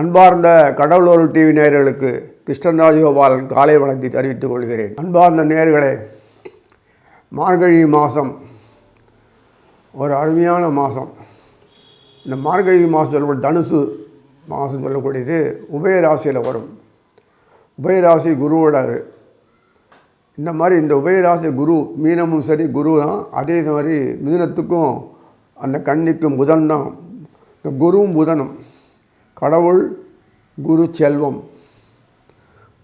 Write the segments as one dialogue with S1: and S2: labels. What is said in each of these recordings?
S1: அன்பார்ந்த கடவுளோர் டிவி நேயர்களுக்கு கிருஷ்ணராஜ் கோபாலன் காலை வணக்கத்தை தெரிவித்துக் கொள்கிறேன். அன்பார்ந்த நேர்களே மார்கழி மாதம் ஒரு அருமையான மாதம் இந்த மார்கழி மாதம் சொல்லக்கூடிய தனுசு மாதம் சொல்லக்கூடியது உபயராசியில் வரும். உபயராசி குருவோட இந்த மாதிரி இந்த உபயராசி குரு மீனமும் சரி குரு தான். அதே மாதிரி மிதனத்துக்கும் அந்த கண்ணிக்கும் புதன் தான். இந்த குருவும் புதனும். கடவுள் குரு செல்வம்.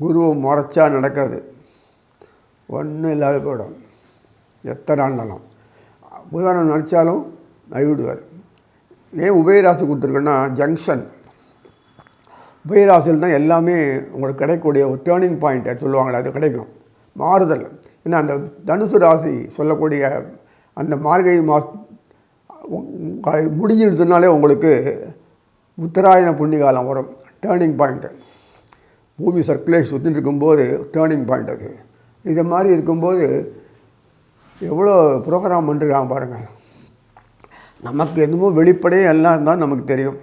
S1: குருவை முறைச்சா நடக்காது. ஒன்றும் இல்லாத போயிடும். எத்தனை ஆண்டாலும் உதாரணம் நினச்சாலும் நைவிடுவார் ஏன் உபயராசி கொடுத்துருக்கேன்னா ஜங்ஷன் உபயராசியில் தான் எல்லாமே உங்களுக்கு கிடைக்கக்கூடிய ஒரு டேர்னிங் பாயிண்ட்டை சொல்லுவாங்களே அது கிடைக்கும். மாறுதல். ஏன்னா அந்த தனுசு ராசி சொல்லக்கூடிய அந்த மார்கழி மாதம் முடிஞ்சிருந்ததுனாலே உங்களுக்கு உத்தராயண புண்ணிகாலம் வரும். டேர்னிங் பாயிண்ட்டு பூமி சர்க்குலேஷன் சுற்றிட்டு இருக்கும்போது டேர்னிங் பாயிண்ட் அது. இது மாதிரி இருக்கும்போது எவ்வளோ ப்ரோக்ராம் பண்ணுறாங்க பாருங்கள் நமக்கு எதுவோ வெளிப்படையே எல்லாம் தான் நமக்கு தெரியும்.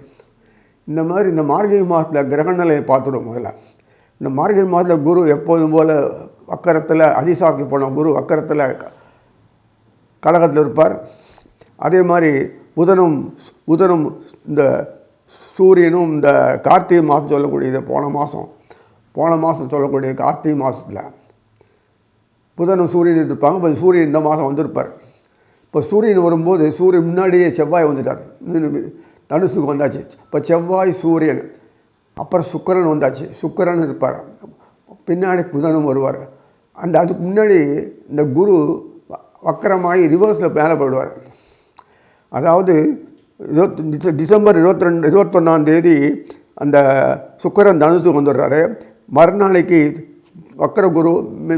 S1: இந்த மாதிரி இந்த மார்கழி மாதத்தில் கிரகநிலையை பார்த்துடும் முதல்ல. இந்த மார்கழி மாதத்தில் குரு எப்போதும் போல் வக்கரத்தில் அதிசாரத்தில் போன குரு வக்கரத்தில் கழகத்தில் இருப்பார். அதே மாதிரி புதனும் புதனும் இந்த சூரியனும் இந்த கார்த்திகை மாதம் சொல்லக்கூடியது போன மாதம் போன மாதம் சொல்லக்கூடிய கார்த்திகை மாதத்தில் புதனும் சூரியன் இருப்பாங்க இப்போ சூரியன் இந்த மாதம் வந்திருப்பார். இப்போ சூரியன் வரும்போது சூரியன் முன்னாடியே செவ்வாய் வந்துட்டார். தனுசுக்கு வந்தாச்சு. இப்போ செவ்வாய் சூரியன் அப்புறம் சுக்கரன் வந்தாச்சு. சுக்கரன் இருப்பார். பின்னாடி புதனும் வருவார். அந்த அதுக்கு முன்னாடி இந்த குரு வக்கரமாகி ரிவர்ஸில் மேலே போயிடுவார். அதாவது இருபத்தி டிச டிசம்பர் இருபத்தி ரெண்டு இருபத்தொன்னாம் தேதி அந்த சுக்கரன் தனுசுக்கு வந்துடுறாரு. மறுநாளைக்கு வக்கர குரு மி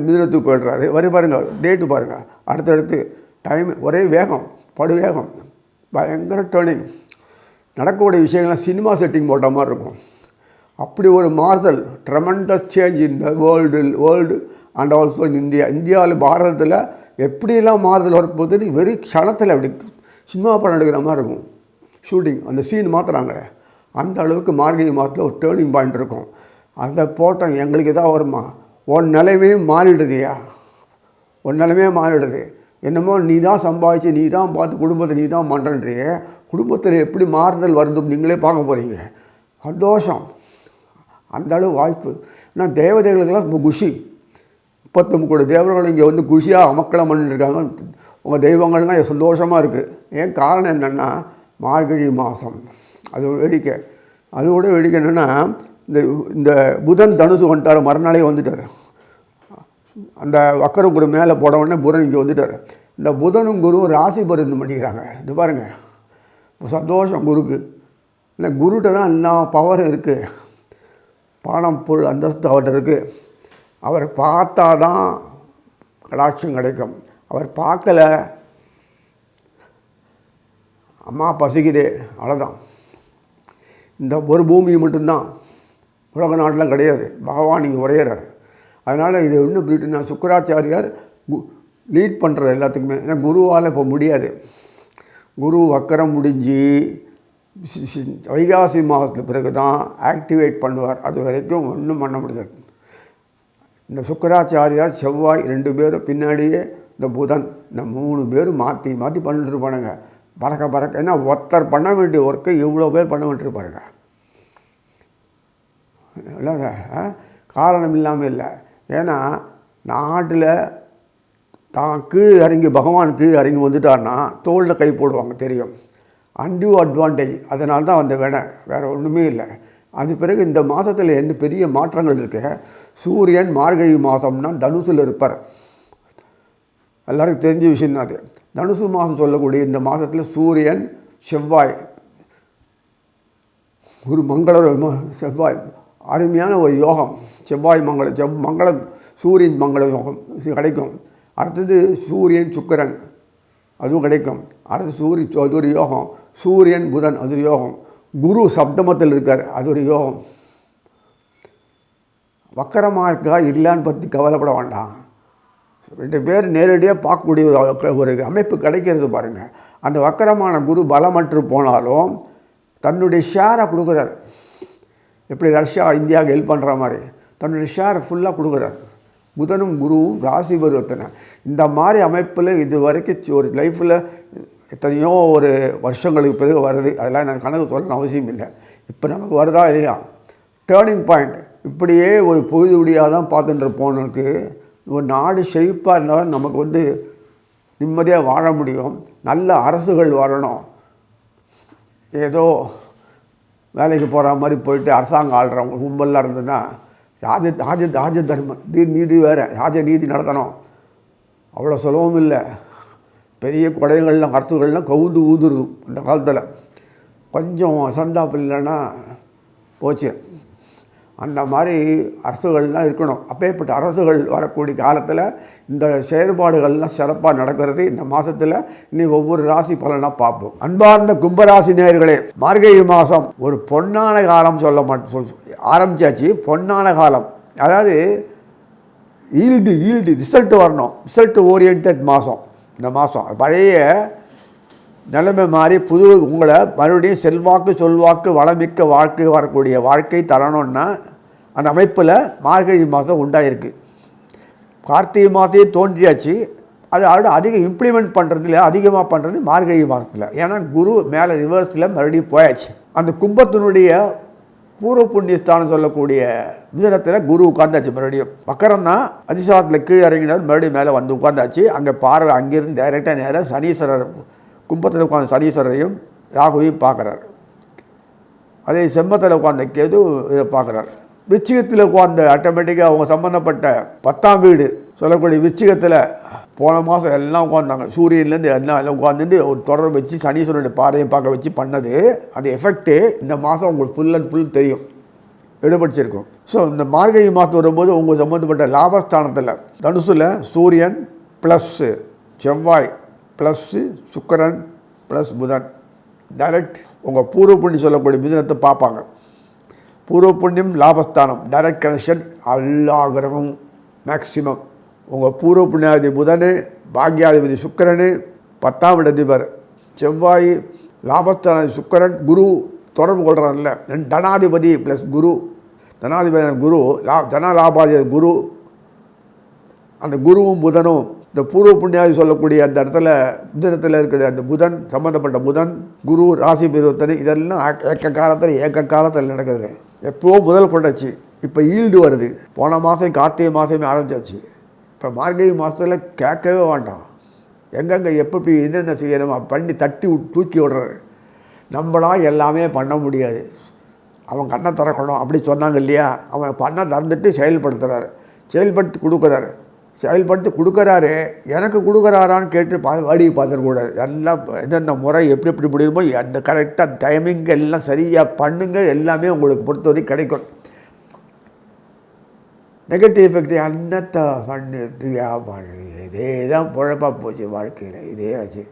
S1: போயிடுறாரு. வரி பாருங்கள் டேட்டு பாருங்கள் அடுத்தடுத்து டைம் ஒரே வேகம் படு வேகம் பயங்கர டேர்னிங் நடக்கக்கூடிய விஷயங்கள்லாம் சினிமா செட்டிங் போட்ட மாதிரி இருக்கும். அப்படி ஒரு மாறுதல் ட்ரமெண்டஸ் சேஞ்ச் இந்த world world and also in India இந்தியாவில் பாரதத்தில் எப்படியெல்லாம் மாறுதல் வரப்போகுது வெறும் க்ஷணத்தில் அப்படி சினிமா படம் எடுக்கிற மாதிரி இருக்கும். ஷூட்டிங் அந்த சீன் மாற்றுறாங்க அந்த அளவுக்கு மார்கழி மாதத்தில் ஒரு டேர்னிங் பாயிண்ட் இருக்கும். அதை போட்டோம் எங்களுக்கு எதாவது வருமா? உன் நிலைமே மாறிடுதுயா உன் நிலைமே மாறிடுது. என்னமோ நீ தான் சம்பாதிச்சு நீ தான் பார்த்து குடும்பத்தை நீ தான் பண்ணுறன்றியே குடும்பத்தில் எப்படி மாறுதல் வருது நீங்களே பார்க்க போகிறீங்க சந்தோஷம். அந்த அளவு வாய்ப்பு. ஏன்னா தேவதைகளுக்கெல்லாம் ரொம்ப குஷி. முப்பத்தொம்பது கூட தேவர்கள் இங்கே வந்து குஷியாக அமக்கலம் பண்ணிட்டுருக்காங்க உங்கள் தெய்வங்கள்லாம் சந்தோஷமாக இருக்குது ஏன் காரணம் என்னென்னா மார்கழி மாதம் அது வேடிக்கை. அதோட வேடிக்கை என்னென்னா இந்த இந்த புதன் தனுசு வந்துட்டார் மறுநாளே வந்துட்டார். அந்த வக்கர குரு மேலே போட உடனே புதன் இங்கே வந்துட்டார். இந்த புதனும் குருவும் ராசி பருந்து பண்ணிக்கிறாங்க. இது பாருங்கள் சந்தோஷம் குருக்கு. இல்லை குருகிட்ட தான் எல்லா பவரும் இருக்குது பானம் பொருள் அந்தஸ்து அவர்கிட்ட இருக்குது அவர் பார்த்தா தான் கடாட்சம் கிடைக்கும். அவர் பார்க்கல அம்மா பசிக்குதே அவ்வளோதான் இந்த ஒரு பூமி மட்டும்தான் உலக நாட்டில் கிடையாது. பகவான் இங்கே உரையிறார் அதனால் இது இன்னும் போயிட்டு நான் சுக்கராச்சாரியார் லீட் பண்ணுற எல்லாத்துக்குமே. ஏன்னா குருவால் இப்போ முடியாது. குரு வக்கரம் முடிஞ்சு வைகாசி மாதத்துக்கு பிறகு தான் ஆக்டிவேட் பண்ணுவார். அது வரைக்கும் ஒன்றும் பண்ண முடியாது. இந்த சுக்கராச்சாரியார் செவ்வாய் ரெண்டு பேரும் பின்னாடியே இந்த புதன் இந்த மூணு பேரும் மாற்றி மாற்றி பண்ணிட்டு இருப்பானுங்க. பறக்க பறக்க. ஏன்னா ஒருத்தர் பண்ண வேண்டிய ஒர்க்கை இவ்வளோ பேர் பண்ண வேண்டியிருப்பாருங்க இல்லைங்க காரணம் இல்லாமல் இல்லை. ஏன்னா நாட்டில் தான் கீழ் இறங்கி பகவான் கீழ் இறங்கி வந்துட்டார்னா தோளில் கை போடுவாங்க தெரியும். அன்டியூ அட்வான்டேஜ் அதனால தான் அந்த வேணை வேறு ஒன்றுமே இல்லை. அது பிறகு இந்த மாதத்தில் என்ன பெரிய மாற்றங்கள் இருக்கு? சூரியன் மார்கழி மாதம்னா தனுசில் இருப்பார். எல்லாருக்கும் தெரிஞ்ச விஷயம் தான் அது. தனுசு மாதம் சொல்லக்கூடிய இந்த மாதத்தில் சூரியன் செவ்வாய் ஒரு மங்கள செவ்வாய் அருமையான ஒரு யோகம். செவ்வாய் மங்கள செவ் மங்கள சூரியன் மங்கள யோகம் கிடைக்கும். அடுத்தது சூரியன் சுக்கரன் அதுவும் கிடைக்கும். அடுத்து சூரிய அது ஒரு யோகம். சூரியன் புதன் அது ஒரு யோகம். குரு சப்தமத்தில் இருக்கார் அது ஒரு யோகம். வக்கரமாக இருக்கா இல்லைன்னு பற்றி கவலைப்பட வேண்டாம். ரெண்டு பேர் நேரடியாக பார்க்கக்கூடிய ஒரு ஒரு அமைப்பு கிடைக்கிறது பாருங்கள் அந்த வக்கரமான குரு பலமற்று போனாலும் தன்னுடைய ஷேரை கொடுக்குறாரு. எப்படி ரஷ்யா இந்தியாவுக்கு ஹெல்ப் பண்ணுற மாதிரி. தன்னுடைய ஷேரை ஃபுல்லாக கொடுக்குறாரு. புதனும் குருவும் ராசி பருவத்தனை இந்த மாதிரி அமைப்பில் இது வரைக்கும் ஒரு லைஃப்பில் எத்தனையோ ஒரு வருஷங்களுக்கு பிறகு வருது. அதெல்லாம் எனக்கு கணக்கு சொல்லணும் அவசியம் இல்லை. இப்போ நமக்கு வருதா இல்லையா? டேர்னிங் பாயிண்ட் இப்படியே ஒரு பொழுது விடியாக தான் பார்த்துட்டு போனதுக்கு ஒரு நாடு செழிப்பாக இருந்தாலும் நமக்கு வந்து நிம்மதியாக வாழ முடியும். நல்ல அரசுகள் வரணும். ஏதோ வேலைக்கு போகிற மாதிரி போயிட்டு அரசாங்கம் ஆள்றவங்க கும்பலாக இருந்ததுன்னா ராஜ ராஜ ராஜ தர்மம் நீ நீதி வேறு ராஜ நீதி நடத்தணும். அவ்வளோ சுலபம் இல்லை. பெரிய குடைகள்லாம் கருத்துக்கள்லாம் கவுந்து ஊதுருது அந்த காலத்தில். கொஞ்சம் சந்தாப்பு இல்லைன்னா போச்சு. அந்த மாதிரி அரசுகள்லாம் இருக்கணும். அப்பேற்பட்ட அரசுகள் வரக்கூடிய காலத்தில் இந்த செயற்பாடுகள்லாம் சிறப்பாக நடக்கிறது. இந்த மாதத்தில் இனி ஒவ்வொரு ராசி பலனாக பார்ப்போம். அன்பார்ந்த கும்பராசி நேர்களே மார்கழி மாதம் ஒரு பொன்னான காலம் சொல்ல மாட்டோம் ஆரம்பிச்சாச்சு. பொன்னான காலம். அதாவது ஈல்டு ஈல்டு ரிசல்ட் வரணும். ரிசல்ட் ஓரியன்ட் மாதம் இந்த மாதம் பழைய நிலைமை மாறி புது உங்களை மறுபடியும் செல்வாக்கு சொல்வாக்கு வளமிக்க வாழ்க்கை வரக்கூடிய வாழ்க்கை தரணும்னா அந்த அமைப்பில் மார்கழி மாதம் உண்டாயிருக்கு. கார்த்திகை மாதத்தையே தோன்றியாச்சு. அது அதோட அதிகம் இம்ப்ளிமெண்ட் பண்ணுறதுல அதிகமாக பண்ணுறது மார்கழி மாதத்தில். ஏன்னா குரு மேலே ரிவர்ஸில் மறுபடியும் போயாச்சு. அந்த கும்பத்தினுடைய பூர்வ புண்ணியஸ்தானம் சொல்லக்கூடிய மிதனத்தில் குரு உட்காந்தாச்சு மறுபடியும். மக்கரம் தான் அதிசாரத்தில் கீழே இறங்கினார் மறுபடியும் மேலே வந்து உட்காந்தாச்சு அங்கே பார்வை அங்கேருந்து டைரெக்டாக நேராக சனீஸ்வரர் கும்பத்தில் உட்காந்து சனீஸ்வரரையும் ராகுவையும் பார்க்குறாரு. அதே செம்மத்தில் உட்கார்ந்த கேது இதை பார்க்குறார். விச்சிகத்தில் உட்காந்த ஆட்டோமேட்டிக்காக அவங்க சம்மந்தப்பட்ட பத்தாம் வீடு சொல்லக்கூடிய விச்சிகத்தில் போன மாதம் எல்லாம் உட்காந்தாங்க சூரியன்லேருந்து எல்லாம் எல்லாம் உட்காந்துட்டு ஒரு தொடர் வச்சு சனீஸ்வரனுடைய பாறையை பார்க்க வச்சு பண்ணது. அந்த எஃபெக்ட்டு இந்த மாதம் உங்களுக்கு ஃபுல் அண்ட் ஃபுல் தெரியும். எடுபடிச்சிருக்கும் ஸோ இந்த மார்கழி மாதம் வரும்போது உங்களுக்கு சம்மந்தப்பட்ட லாபஸ்தானத்தில் தனுசில் சூரியன் ப்ளஸ்ஸு செவ்வாய் ப்ளஸ்ஸு சுக்கரன் ப்ளஸ் புதன். டைரக்ட் உங்கள் பூர்வ புண்ணியம் சொல்லக்கூடிய மிதனத்தை பார்ப்பாங்க. பூர்வ புண்ணியம் லாபஸ்தானம். டைரக்ட் கனெக்ஷன் எல்லா கிரகமும் மேக்சிமம் உங்கள் பூர்வ புண்ணியாதி புதனு பாக்யாதிபதி சுக்கரனு பத்தாம் இடதிபர் செவ்வாய் லாபஸ்தான சுக்கரன் குரு தொடர்பு கொள்கிறான்ல தனாதிபதி ப்ளஸ் குரு. தனாதிபதி குரு லா தன லாபாதி குரு. அந்த குருவும் புதனும் இந்த பூர்வ புண்ணியாவை சொல்லக்கூடிய அந்த இடத்துல புதனத்தில் இருக்கிற அந்த புதன் சம்மந்தப்பட்ட புதன் குரு ராசி பருவத்தனை இதெல்லாம் ஏக்க- காலத்தில் ஏக்க காலத்தில் நடக்குது. எப்போ முதல் கொண்டாச்சு இப்போ ஈல்டு வருது. போன மாதம் கார்த்திகை மாதமே ஆரம்பிச்சாச்சு. இப்போ மார்கழி மாதத்தில் கேட்கவே வேண்டாம். எங்கெங்கே எப்படி என்னென்ன செய்யணுமோ பண்ணி தட்டி தூக்கி விடுறாரு. நம்மளால் எல்லாமே பண்ண முடியாது. அவன் கண்ணை திறக்கணும் அப்படி சொன்னாங்க இல்லையா? அவன் பண்ணை திறந்துட்டு செயல்படுத்துகிறாரு செயல்படுத்தி கொடுக்குறாரு. செயல்படுத்தி கொடுக்குறாரு எனக்கு கொடுக்குறாரான்னு கேட்டு பா வாடி பார்த்துடக்கூடாது எல்லாம் எந்தெந்த முறை எப்படி எப்படி முடியுமோ அந்த கரெக்டாக டைமிங் எல்லாம் சரியாக பண்ணுங்க எல்லாமே உங்களுக்கு பொறுத்தவரைக்கும் கிடைக்கும். நெகட்டிவ் எஃபெக்ட் அன்னத்தை பண்ணுறது பண்ணுறது இதே தான் குழப்பாக போச்சு வாழ்க்கையில் இதே ஆச்சு.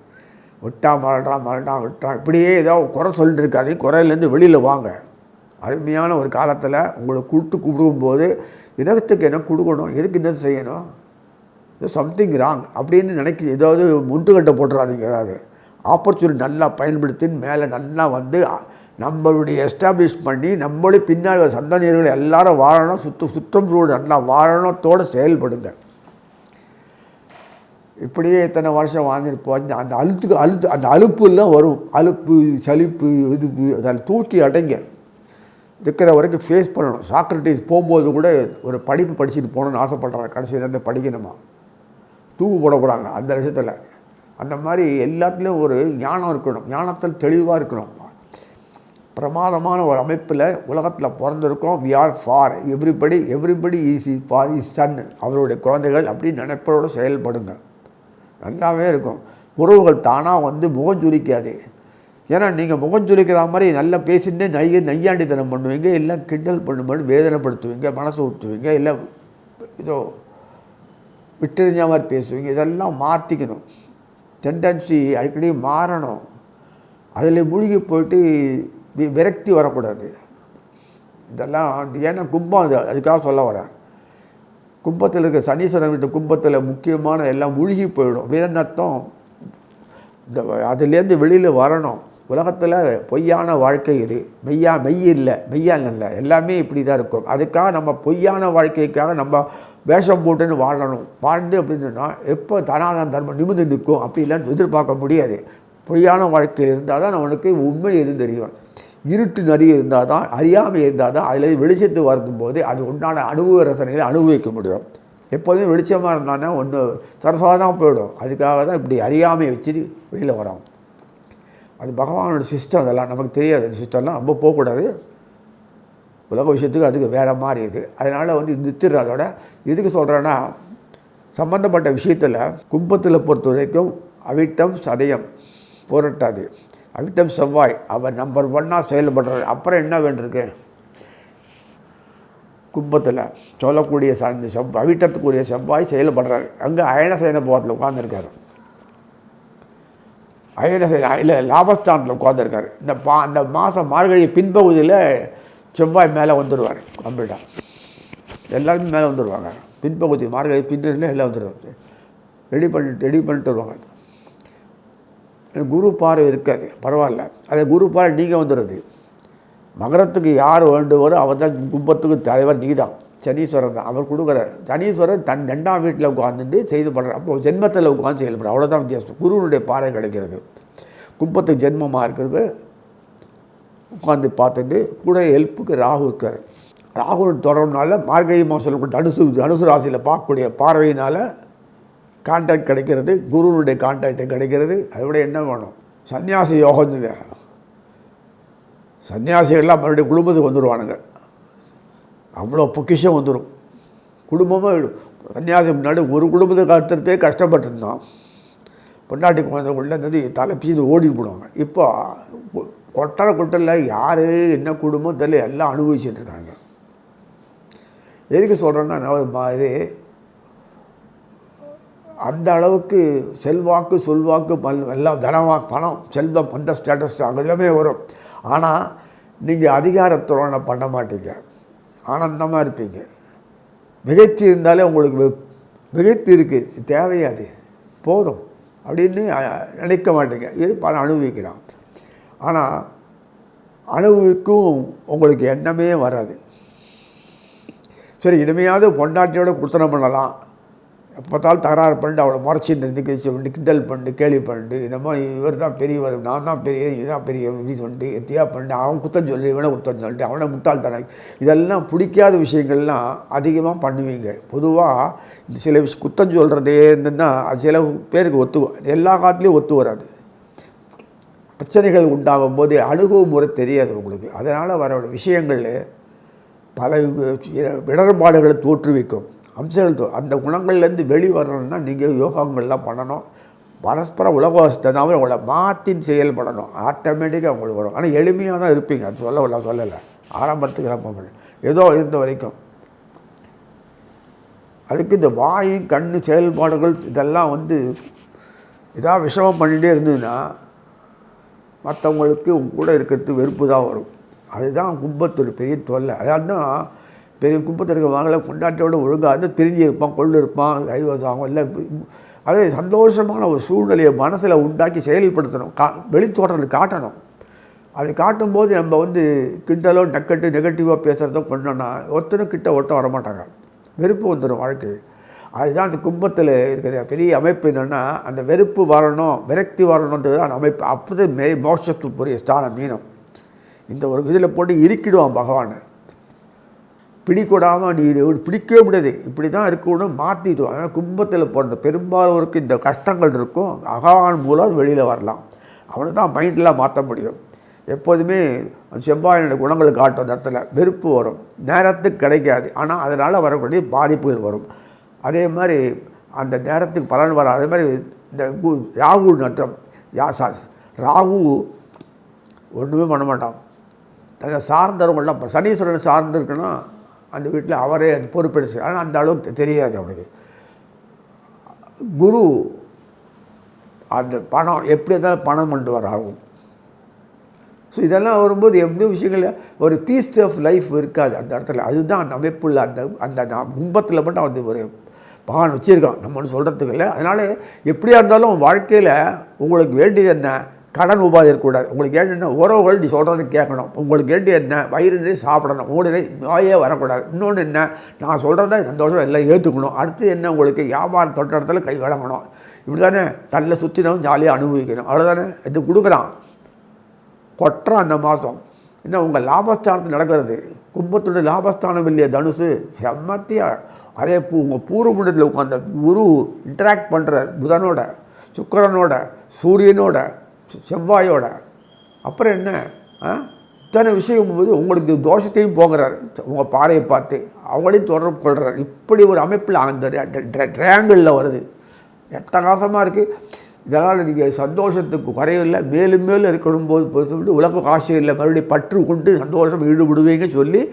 S1: விட்டா மறட்டான் மறட்டான் விட்டான் இப்படியே ஏதோ குறை சொல்லிட்டு இருக்காது குறையிலேருந்து வெளியில் வாங்க. அருமையான ஒரு காலத்தில் உங்களை கூப்பிட்டு கொடுக்கும்போது இனத்துக்கு என்ன கொடுக்கணும்? எதுக்கு என்ன செய்யணும்? சம்திங் ராங் அப்படின்னு நினைக்க ஏதாவது முட்டுக்கட்டை போட்டுறாதீங்க ஏதாவது. ஆப்பர்ச்சுனிட்டி நல்லா பயன்படுத்தி மேலே நல்லா வந்து நம்மளுடைய எஸ்டாப்ளிஷ் பண்ணி நம்மளே பின்னாடி சந்தனியர்கள் எல்லாரும் வாழணும் சுத்த சுத்தம் சூடு நல்லா வாழணத்தோடு செயல்படுங்க. இப்படியே இத்தனை வருஷம் வாழ்ந்துருப்போம். அந்த அந்த அழுத்துக்கு அழுத்து அந்த அலுப்புலாம் வரும். அலுப்பு சலிப்பு இது அதில் தூக்கி அடைங்க. இருக்கிற வரைக்கும் ஃபேஸ் பண்ணணும். சாக்ரட்டிஸ் போகும்போது கூட ஒரு படிப்பு படிச்சுட்டு போகணும்னு ஆசைப்படுறாங்க கடைசியில் இருந்து படிக்கணுமா? தூக்கு போடக்கூடாங்க அந்த விஷயத்தில். அந்த மாதிரி எல்லாத்துலேயும் ஒரு ஞானம் இருக்கணும். ஞானத்தில் தெளிவாக இருக்கணும். பிரமாதமான ஒரு அமைப்பில் உலகத்தில் பிறந்திருக்கோம். We are for everybody everybody easy for is son அவருடைய குழந்தைகள் அப்படின்னு நினைப்பதோடு செயல்படுங்க. நல்லாவே இருக்கும். உறவுகள் தானாக வந்து முகம் சுளிக்காது ஏன்னா நீங்கள் முகம் சுளிக்கிற மாதிரி நல்லா பேசிட்டு நைய நையாண்டித்தனம் பண்ணுவீங்க. இல்லை கிண்டல் பண்ணும்போது வேதனைப்படுத்துவீங்க மனசு ஊற்றுவீங்க இல்லை இதோ விட்டெறிஞ்ச மாதிரி பேசுவீங்க. இதெல்லாம் மாற்றிக்கணும் டெண்டன்சி அடிக்கடி மாறணும். அதில் மூழ்கி போயிட்டு வி- விரக்தி வரக்கூடாது. இதெல்லாம் ஏன்னா கும்பம் அது அதுக்காக சொல்ல வரேன். கும்பத்தில் இருக்க சனீஸ்வரன் வீட்டு கும்பத்தில் முக்கியமான எல்லாம் மூழ்கி போயிடும். அப்படின்னு அர்த்தம். இந்த அதுலேருந்து வெளியில் வரணும். உலகத்தில் பொய்யான வாழ்க்கை இது. மெய்யா மெய் இல்லை. மெய்யா இல்லை எல்லாமே இப்படி தான் இருக்கும். அதுக்காக நம்ம பொய்யான வாழ்க்கைக்காக நம்ம வேஷம் போட்டுன்னு வாழணும். வாழ்ந்து அப்படின்னு சொன்னால் எப்போ தனாதான் தர்மம் நிமிர்ந்து நிற்கும்? அப்படிலாம் எதிர்பார்க்க முடியாது. பொய்யான வாழ்க்கையில் இருந்தால் தான் நம்மளுக்கு உண்மை எதுவும் தெரியும். இருட்டு நிறைய இருந்தால் தான் அறியாமை இருந்தால் தான் அதில் வெளிச்சத்து வரும்போது அது உண்டான அனுபவ ரசனைகளை அனுபவிக்க முடியும். எப்போதுமே வெளிச்சமாக இருந்தானே ஒன்று சரசாதான் போயிடும். அதுக்காக தான் இப்படி அறியாமையை வச்சுட்டு வெளியில் வரோம் அது பகவானோட சிஸ்டம் அதெல்லாம் நமக்கு தெரியாது. அந்த சிஸ்டம்லாம் ரொம்ப போகக்கூடாது. உலக விஷயத்துக்கு அதுக்கு வேறு மாதிரி இது. அதனால் வந்து நிறுத்திடுற அதோட. எதுக்கு சொல்கிறேன்னா சம்மந்தப்பட்ட விஷயத்தில் கும்பத்தில் பொறுத்த வரைக்கும் அவிட்டம் சதயம் புரட்டாது. அவிட்டம் செவ்வாய் அவர் நம்பர் ஒன்னாக செயல்படுறாரு அப்புறம் என்ன வேண்டியிருக்கு? கும்பத்தில் சொல்லக்கூடிய சார்ந்த செவ் அவிட்டத்துக்குரிய செவ்வாய் செயல்படுறாரு. அங்கே அயனசேன போகத்தில் உட்காந்துருக்காரு அயனசேன இல்லை லாபஸ்தானத்தில் உட்காந்துருக்காரு இந்த பா இந்த மாதம் மார்கழி பின்பகுதியில் செவ்வாய் மேலே வந்துடுவார் கம்ப்ளீட்டாக எல்லாருமே மேலே வந்துடுவாங்க பின்பகுதி மார்கழி பின்னணியில் எல்லாம் வந்துடுவாங்க ரெடி பண்ணிட்டு ரெடி பண்ணிட்டு வருவாங்க. குரு பார்வை இருக்காது பரவாயில்ல. அதே குரு பார்வை நீங்கள் வந்துடுறது மகரத்துக்கு யார் வேண்டுவாரோ அவர் தான் கும்பத்துக்கு தலைவர் நீ தான் சனீஸ்வரர் தான். அவர் கொடுக்குறார். சனீஸ்வரன் தன் ரெண்டாம் வீட்டில் உட்காந்துட்டு செய்து பண்ணுறார் அப்போ ஜென்மத்தில் உட்காந்து செயல்படுற அவ்வளோதான் வித்தியாசம். குருவனுடைய பாறை கிடைக்கிறது. கும்பத்துக்கு ஜென்மமாக இருக்கிறது. உட்காந்து பார்த்துட்டு கூட ஹெல்ப்புக்கு ராகு இருக்கார். ராகு தொடர்னால மார்கழி மாதம் சொல்லக்கூடிய தனுசு தனுசு ராசியில் பார்க்கக்கூடிய பார்வையினால் கான்டாக்ட் கிடைக்கிறது. குருவனுடைய கான்டாக்ட் கிடைக்கிறது. அதை விட என்ன வேணும்? சன்னியாசி யோகம் சன்னியாசிகள்லாம் மறுபடியும் குடும்பத்துக்கு வந்துடுவானுங்க அவ்வளோ பொக்கிஷம் வந்துடும் குடும்பமாக சன்னியாசி முன்னாடி ஒரு குடும்பத்தை காத்துறதே கஷ்டப்பட்டுருந்தோம் பொண்டாட்டி குழந்தை உள்ள இருந்தது தலைப்பிச்சு ஓடி போடுவாங்க இப்போ கொட்டரை கொட்டரில் யார் என்ன குடும்பம் தெரியல எல்லாம் அனுபவிச்சுட்டு இருக்காங்க. எதுக்கு சொல்கிறேன்னா இது அந்த அளவுக்கு செல்வாக்கு சொல்வாக்கு பல் எல்லாம் தனவாக்கு பணம் செல்வம் அந்த ஸ்டேட்டஸ் எல்லாமே வரும். ஆனால் நீங்கள் அதிகாரத்துறனை பண்ண மாட்டீங்க. ஆனந்தமாக இருப்பீங்க. மிகைச்சி இருந்தாலே உங்களுக்கு மிகைத்து இருக்குது தேவையாது போதும். அப்படின்னு நினைக்க மாட்டீங்க. இது பல அனுபவிக்கலாம். ஆனால் அனுபவிக்கும் உங்களுக்கு எண்ணமே வராது. சரி இனிமையாவது பொண்டாட்டியோட குடுத்தனம் பண்ணலாம். எப்போத்தாலும் தகராறு பண்ணிட்டு அவளை முறைச்சி நிற்க சொல்லிட்டு கிண்டல் பண்ணிட்டு கேள்வி பண்ணிட்டு என்னமோ இவர் தான் பெரியவர் நான் தான் பெரிய இதுதான் பெரிய இப்படி சொல்லிட்டு எத்தியா பண்ணிட்டு அவன் குத்தம் சொல்லி இவனை குத்தம் சொல்லிட்டு அவனை முட்டாள்தனம் இதெல்லாம் பிடிக்காத விஷயங்கள்லாம் அதிகமாக பண்ணுவீங்க. பொதுவாக இந்த சில விஷயம் குத்தம் சொல்கிறதே இருந்துன்னா அது சில பேருக்கு ஒத்து எல்லா காலத்துலேயும் ஒத்து வராது. பிரச்சனைகள் உண்டாகும் போது அணுகுமுறை தெரியாது உங்களுக்கு. அதனால் வர விஷயங்கள் பல இடர்பாடுகளை தோற்றுவிக்கும். அம்சங்கள் அந்த குணங்கள்லேருந்து வெளிவரணும்னா நீங்கள் யோகாங்கள்லாம் பண்ணணும். பரஸ்பர உலகத்தை உங்களை மாற்றி செயல்படணும் ஆட்டோமேட்டிக்காக உங்களுக்கு வரும். ஆனால் எளிமையாக தான் இருப்பீங்க. அது சொல்ல நான் சொல்லலை. ஆரம்பத்துக்கு ரொம்ப ஏதோ இருந்த வரைக்கும். அதுக்கு இந்த வாய் கண் செயல்பாடுகள் இதெல்லாம் வந்து இதாக விஷமம் பண்ணிகிட்டே இருந்ததுன்னா மற்றவங்களுக்கு உங்க கூட இருக்கிறது வெறுப்பு தான் வரும். அதுதான் கும்பத்தோட பெரிய தொல்லை. அதான் தான் பெரிய கும்பத்தில் இருக்க வாங்கல கொண்டாட்டியோட ஒழுங்காக இருந்து பிரிஞ்சு இருப்பான் கொள்ளு இருப்பான் கைவசம் இல்லை அதே சந்தோஷமான ஒரு சூழ்நிலையை மனசில் உண்டாக்கி செயல்படுத்தணும் கா வெளித்தோட்டத்தில் காட்டணும். அது காட்டும்போது நம்ம வந்து கிண்டலோ டக்கட்டு நெகட்டிவாக பேசுகிறதோ பண்ணோன்னா ஒருத்தரும் கிட்ட ஒட்ட வரமாட்டாங்க. வெறுப்பு வந்துடும் வாழ்க்கை அதுதான் அந்த கும்பத்தில் இருக்கிற பெரிய அமைப்பு என்னென்னா அந்த வெறுப்பு வரணும் விரக்தி வரணுன்றது அந்த அமைப்பு. அப்போதான் மே மோட்சத்துக்குரிய ஸ்தானம் மீனம். இந்த ஒரு இதில் போட்டு இருக்கிடுவான் பகவான். பிடிக்கூடாமல் நீ பிடிக்கவே முடியாது. இப்படி தான் இருக்கணும் மாற்றிடுவோம் அதனால் கும்பத்தில் பிறந்த பெரும்பாலோருக்கு இந்த கஷ்டங்கள் இருக்கும். அகவான் மூலம் வெளியில் வரலாம். அவனை தான் மைண்டில் மாற்ற முடியும். எப்போதுமே அந்த செவ்வாயினுடைய குணங்கள் காட்டும் நேரத்தில் இடத்துல. வெறுப்பு வரும். நேரத்துக்கு கிடைக்காது. ஆனால் அதனால் வரக்கூடிய பாதிப்புகள் வரும். அதே மாதிரி அந்த நேரத்துக்கு பலன் வர அதே மாதிரி இந்த ராகு நட்டம். யா சா ராகு ஒன்றுமே பண்ண மாட்டான். அதை சார்ந்தவங்களாம் சனீஸ்வரன் சார்ந்துருக்குன்னா அந்த வீட்டில் அவரே அது பொறுப்பெடுத்து ஆனால் அந்த அளவுக்கு தெரியாது அவனுக்கு குரு அந்த பணம் எப்படி தான் பணம் கொண்டு வர ஆகும் ஸோ இதெல்லாம் வரும்போது எவ்வளோ விஷயங்கள் ஒரு பீஸ் ஆஃப் லைஃப் இருக்காது அந்த இடத்துல. அதுதான் அந்த அமைப்புள்ள அந்த அந்த கும்பத்தில் மட்டும் வந்து ஒரு பகவான் வச்சுருக்கான். நம்ம ஒன்று சொல்கிறதுக்கு இல்லை. அதனால் எப்படியா இருந்தாலும் வாழ்க்கையில் உங்களுக்கு வேண்டியது என்ன? கடன் உபாதை இருக்கக்கூடாது உங்களுக்கு ஏன்னா உறவுகள் நீ சொல்கிறது கேட்கணும். உங்களுக்கு வேண்டிய என்ன? வயிறு நிறைய சாப்பிடணும். உடனே நோயே வரக்கூடாது. இன்னொன்று என்ன? நான் சொல்கிறத சந்தோஷம் எல்லாம் ஏற்றுக்கணும் அடுத்து என்ன? உங்களுக்கு வியாபாரம் தொட்ட இடத்துல கை வழங்கணும் இப்படி தானே நல்ல சுற்றினவும் ஜாலியாக அனுபவிக்கணும். அவ்வளோதானே இது கொடுக்குறான் கொட்டுறான் அந்த மாதம் என்ன? உங்கள் லாபஸ்தானத்தில் நடக்கிறது. கும்பத்துடைய லாபஸ்தானம் இல்லையா தனுசு. செம்மத்தியாக அதே பூ உங்கள் பூர்வமுண்டத்தில் உட்காந்த குரு இன்ட்ராக்ட் பண்ணுற புதனோட சுக்கரனோட சூரியனோட செவ்வாயோட. அப்புறம் என்ன? ஆ? இத்தனை விஷயம் போது உங்களுக்கு தோஷத்தையும் போகிறார். உங்கள் பாறையை பார்த்து அவங்களையும் தொடர்பு கொள்கிறார் இப்படி ஒரு அமைப்பில் அந்த ட்ரையாங்கிளில் வருது. எத்தகாசமாக இருக்குது இதனால் நீங்கள் சந்தோஷத்துக்கு குறையில்லை மேலும் மேலும் இருக்கணும் போது பொறுத்து உலக இல்லை மறுபடியும் பற்று கொண்டு சந்தோஷம் ஈடுபடுவீங்க சொல்லி